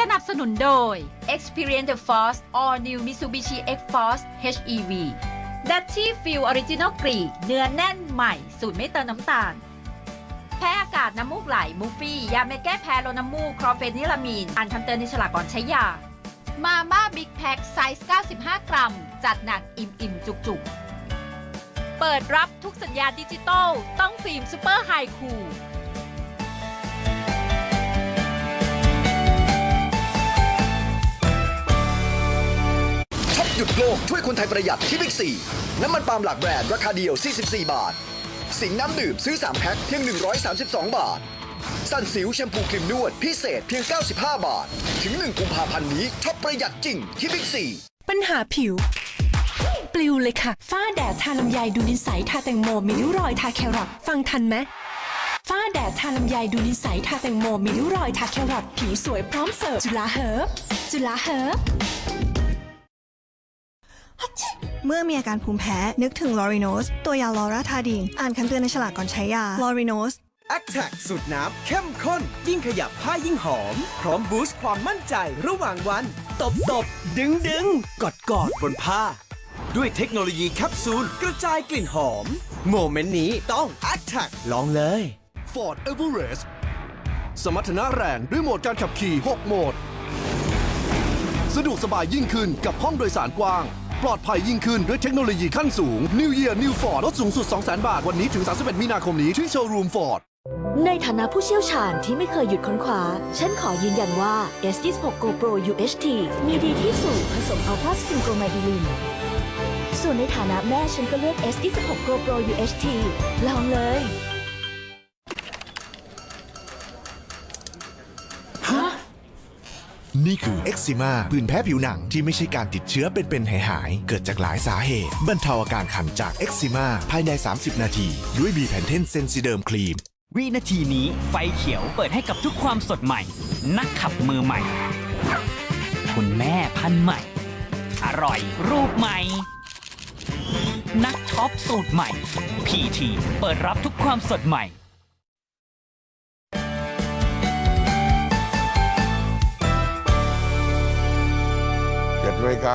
สนับสนุนโดย Experience the Force All New Mitsubishi X-Force HEV d u t c h y Fuel Original g r e e เนื้อแน่นใหม่ สูตรไม่เติมน้ำตาล แพ้อากาศน้ำมูกไหล มูฟี่ ยาเม็ดแก้แพ้ลดน้ำมูกคลอเฟนิลามีน อ่านคำเตือนในฉลากก่อนใช้ยา มาม่าบิ๊กแพ็คไซส์ 95 กรัม จัดหนักอิ่มอิ่มจุกจุกๆเปิดรับทุกสัญญาณดิจิตอลต้องฟิล์มซูเปอร์ไฮคู หยุดโลกช่วยคนไทยประหยัดที่บิ๊กซีน้ำมันปาล์มหลักแบรนด์ราคาเดียว 44 บาท สิงห์น้ำดื่มซื้อ 3 แพ็คเพียง 132 บาท สั้นสิวแชมพูครีมนวดพิเศษเพียง 95 บาท ถึง 1 กุมภาพันธ์นี้ช็อปประหยัดจริงที่บิ๊กซีปัญหาผิว ปลิวเลยค่ะ ฝ้าแดดทาลำไยดูนิสัยทาแตงโมมีริ้วรอยทาแครอทฟังทันไหมฝ้าแดดทาลำไยดูนิสัยทาแตงโมมีริ้วรอยทาแครอทผิวสวยพร้อมเสิร์ฟจุฬาเฮิร์บจุฬาเฮิร์บ เมื่อมีอาการภูมิแพ้ นึกถึงลอริโนส ตัวยาลอราทาดีน อ่านคำเตือนในฉลากก่อนใช้ยาลอริโนสแอคแท็กสูตรน้ำเข้มข้น ยิ่งขยับผ้ายิ่งหอม พร้อมบูสต์ความมั่นใจระหว่างวัน ตบตบดึงดึงกอดกอดบนผ้า ด้วยเทคโนโลยีแคปซูล กระจายกลิ่นหอม โมเมนต์นี้ต้อง a t t a c ลองเลย Ford Everest สมรรถนะแรงด้วยโหมดการขับขี่ 6 โหมด สะดวกสบายยิ่งขึ้นกับห้องโดยสารกว้าง ปลอดภัยยิ่งขึ้นด้วยเทคโนโลยีขั้นสูง New Year New Ford ลดสูงสุด 200,000 บาท วันนี้ถึง 31 มีนาคมนี้ที่โชว์รูม Ford ในฐานะผู้เชี่ยวชาญที่ไม่เคยหยุดค้นคว้า ฉันขอยืนยันว่า S26 GoPro UHT มีดีที่สุดผสมอัลฟาสกินโกไมดิลิน ส่วนในฐานะแม่ฉันก็เลือก S26 GoPro UHT ลองเลย นี่คือเอ็กซิมาผื่นแพ้ผิวหนังที่ไม่ใช่การติดเชื้อเป็นๆหายๆ เกิดจากหลายสาเหตุ บรรเทาอาการคันจากเอ็กซิมาภายใน 30 นาที ด้วยบีแพนเทนเซนซิเดิมครีม วินาทีนี้ไฟเขียวเปิดให้กับทุกความสดใหม่ นักขับมือใหม่ คุณแม่พันใหม่ อร่อยรูปใหม่ นักช็อปสูตรใหม่ PT เปิดรับทุกความสดใหม่ นาฬิกา